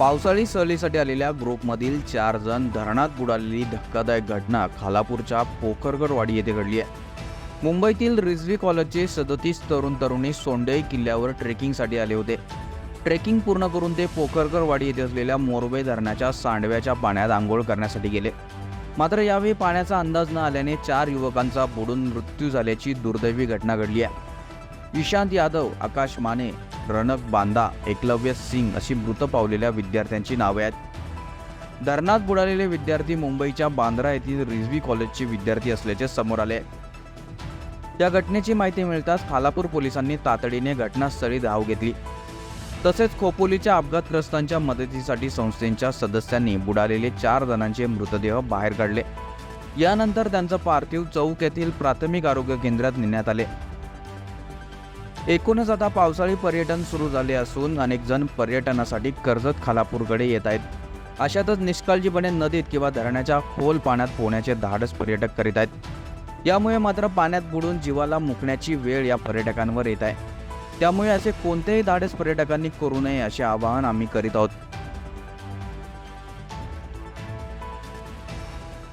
पावसाळी सहलीसाठी आलेल्या ग्रुपमधील चार जण धरणात बुडालेली धक्कादायक घटना खालापूरच्या पोखरगडवाडी येथे घडली आहे. मुंबईतील रिझवी कॉलेजचे सदतीस तरुण तरुणी सोंडेई किल्ल्यावर ट्रेकिंगसाठी आले होते. ट्रेकिंग पूर्ण करून ते पोखरगडवाडी येथे असलेल्या मोरबे धरणाच्या सांडव्याच्या पाण्यात आंघोळ करण्यासाठी गेले. मात्र यावेळी पाण्याचा अंदाज न आल्याने चार युवकांचा बुडून मृत्यू झाल्याची दुर्दैवी घटना घडली आहे. ईशांत यादव आकाश माने रणक बांदा एकलव्य सिंग अशी मृत पावलेल्या विद्यार्थ्यांची नावे आहेत. धरणात बुडालेले विद्यार्थी मुंबईच्या बांद्रा येथील रिझवी कॉलेजचे विद्यार्थी असल्याचे समोर आले या घटनेची माहिती मिळताच खालापूर पोलिसांनी तातडीने घटनास्थळी धाव घेतली. तसेच खोपोलीच्या अपघातग्रस्तांच्या मदतीसाठी संस्थेच्या सदस्यांनी बुडालेले चार जणांचे मृतदेह बाहेर काढले. यानंतर त्यांचं पार्थिव चौक येथील प्राथमिक आरोग्य केंद्रात नेण्यात आले. एकूणच आता पावसाळी पर्यटन सुरू झाले असून अनेक जण पर्यटनासाठी कर्जत खालापूरकडे येत आहेत. अशातच निष्काळजीपणे नदीत किंवा धरणाच्या खोल पाण्यात पोहण्याचे धाडस पर्यटक करीत आहेत. यामुळे मात्र पाण्यात बुडून जीवाला मुकण्याची वेळ या पर्यटकांवर येत आहे. त्यामुळे असे कोणतेही धाडस पर्यटकांनी करू नये असे आवाहन आम्ही करीत आहोत.